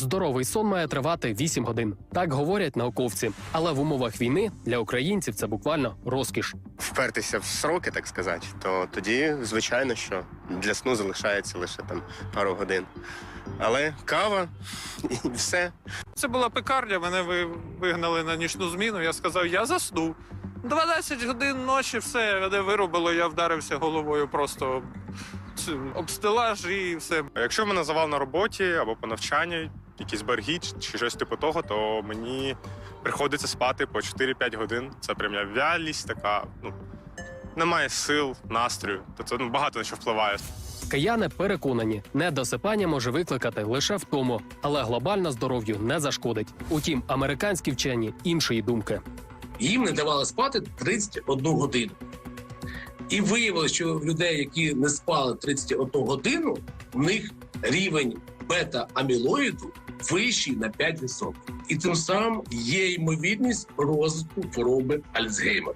Здоровий сон має тривати 8 годин. Так говорять науковці. Але в умовах війни для українців це буквально розкіш. впертися в сроки, так сказати, то тоді, звичайно, що для сну залишається лише там пару годин. Але кава і все. Це була пекарня, мене ви- вигнали на нічну зміну. Я сказав, я засну. 12 годин ночі, все, мене вирубило, я вдарився головою просто об стелаж і все. Якщо мене завал на роботі або по навчанню, якісь борги чи- щось типу того, то мені приходиться спати по 4-5 годин. Це прям я вялість така. Ну немає сил, настрою. То це ну, багато на що впливає. Кияни переконані, недосипання може викликати лише втому, але глобально здоров'ю не зашкодить. Утім, американські вчені іншої думки. їм не давали спати 31 годину. І виявилося, що в людей, які не спали 31 годину, у них рівень бета-амілоїду вищий на 5%. І тим самим є ймовірність розвитку хвороби Альцгеймера.